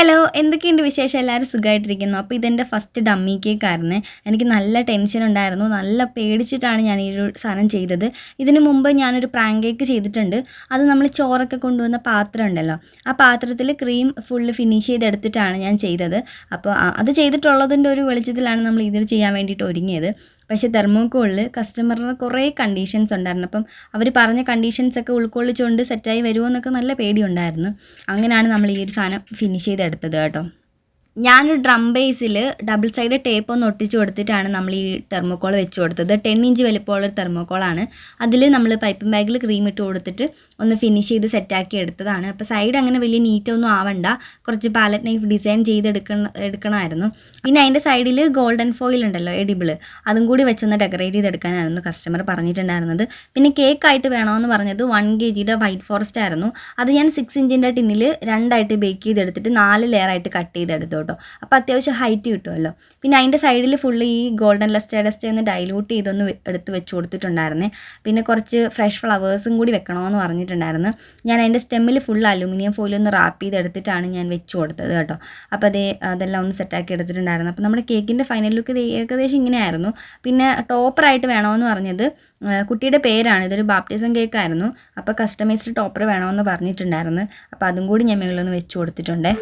Hello എന്തൊക്കെയുണ്ട് വിശേഷം? എല്ലാവരും സുഖമായിട്ടിരിക്കുന്നു അപ്പോൾ ഇതെന്റെ ഫസ്റ്റ് ഡമ്മി കേക്കായിരുന്നു എനിക്ക് നല്ല ടെൻഷൻ ഉണ്ടായിരുന്നു. നല്ല പേടിച്ചിട്ടാണ് ഞാൻ ഈ ഒരു സാധനം ചെയ്തത്. ഇതിന് മുമ്പ് ഞാനൊരു പ്രാങ്ക് കേക്ക് ചെയ്തിട്ടുണ്ട്. അത് നമ്മൾ ചോറൊക്കെ കൊണ്ടുവന്ന പാത്രം ഉണ്ടല്ലോ. ആ പാത്രത്തിൽ ക്രീം ഫുള്ള് ഫിനിഷ് ചെയ്തെടുത്തിട്ടാണ് ഞാൻ ചെയ്തത്. അപ്പോൾ അത് ചെയ്തിട്ടുള്ളതിന്റെ ഒരു വെളിച്ചത്തിലാണ് നമ്മൾ ഇത് ചെയ്യാൻ വേണ്ടിയിട്ട് ഒരുങ്ങിയത്. പക്ഷേ തെർമോക്കോളിൽ കസ്റ്റമറിന് കുറേ കണ്ടീഷൻസ് ഉണ്ടായിരുന്നു. അപ്പം അവർ പറഞ്ഞ കണ്ടീഷൻസൊക്കെ ഉൾക്കൊള്ളിച്ചുകൊണ്ട് സെറ്റായി വരുമോ എന്നൊക്കെ നല്ല പേടിയുണ്ടായിരുന്നു. അങ്ങനെയാണ് നമ്മൾ ഈ ഒരു സാധനം ഫിനിഷ് ചെയ്തെടുത്തത് കേട്ടോ. ഞാനൊരു ഡ്രം ബേസിൽ ഡബിൾ സൈഡ് ടേപ്പ് ഒന്ന് ഒട്ടിച്ചു കൊടുത്തിട്ടാണ് നമ്മൾ ഈ തെർമോക്കോൾ വെച്ച് കൊടുത്തത്. ടെൻ ഇഞ്ച് വലിപ്പമുള്ള ഒരു തെർമോക്കോളാണ് അതിൽ നമ്മൾ പൈപ്പിംഗ് ബാഗിൽ ക്രീം ഇട്ട് കൊടുത്തിട്ട് ഒന്ന് ഫിനിഷ് ചെയ്ത് സെറ്റാക്കി എടുത്തതാണ്. അപ്പോൾ സൈഡ് അങ്ങനെ വലിയ നീറ്റൊന്നും ആവണ്ട. കുറച്ച് പാലറ്റ് നൈഫ് ഡിസൈൻ ചെയ്ത് എടുക്കണം എടുക്കണമായിരുന്നു. പിന്നെ അതിന്റെ സൈഡിൽ ഗോൾഡൻ ഫോയിൽ ഉണ്ടല്ലോ എഡിബിൾ അതും കൂടി വെച്ചൊന്ന് ഡെക്കറേറ്റ് ചെയ്തെടുക്കാനായിരുന്നു കസ്റ്റമർ പറഞ്ഞിട്ടുണ്ടായിരുന്നത്. പിന്നെ കേക്ക് ആയിട്ട് വേണമെന്ന് പറഞ്ഞത് വൺ കെ ജിയുടെ വൈറ്റ് ഫോറസ്റ്റ് ആയിരുന്നു. അത് ഞാൻ സിക്സ് ഇഞ്ചിന്റെ ടിന്നിൽ രണ്ടായിട്ട് ബേക്ക് ചെയ്തെടുത്തിട്ട് നാല് ലെയറായിട്ട് കട്ട് ചെയ്തെടുത്തു കേട്ടോ. അപ്പോൾ അത്യാവശ്യം ഹൈറ്റ് കിട്ടുമല്ലോ പിന്നെ അതിന്റെ സൈഡിൽ ഫുള്ള് ഈ ഗോൾഡൻ ലസ്റ്റേഡസ്റ്റ് ഒന്ന് ഡൈലൂട്ട് ചെയ്തൊന്ന് എടുത്ത് വെച്ച് കൊടുത്തിട്ടുണ്ടായിരുന്നേ. പിന്നെ കുറച്ച് ഫ്രഷ് ഫ്ലവേഴ്സും കൂടി വെക്കണമെന്ന് പറഞ്ഞിട്ടുണ്ടായിരുന്നു. ഞാൻ അതിന്റെ സ്റ്റെമ്മിൽ ഫുൾ അലുമിനിയം ഫോയിൽ ഒന്ന് റാപ്പ് ചെയ്തെടുത്തിട്ടാണ് ഞാൻ വെച്ച് കൊടുത്തത് കേട്ടോ. അപ്പോൾ അതേ അതെല്ലാം ഒന്ന് സെറ്റാക്കി എടുത്തിട്ടുണ്ടായിരുന്നു. അപ്പോൾ നമ്മുടെ കേക്കിന്റെ ഫൈനൽ ലുക്ക് ഏകദേശം ഇങ്ങനെയായിരുന്നു. പിന്നെ ടോപ്പറായിട്ട് വേണമെന്ന് പറഞ്ഞത് കുട്ടിയുടെ പേരാണ്. ഇതൊരു ബാപ്റ്റിസം കേക്കായിരുന്നു അപ്പോൾ കസ്റ്റമൈസ്ഡ് ടോപ്പർ വേണമെന്ന് പറഞ്ഞിട്ടുണ്ടായിരുന്നു. അപ്പോൾ അതും കൂടി ഞാൻ മുകളിലൊന്ന് വെച്ച് കൊടുത്തിട്ടുണ്ടേ.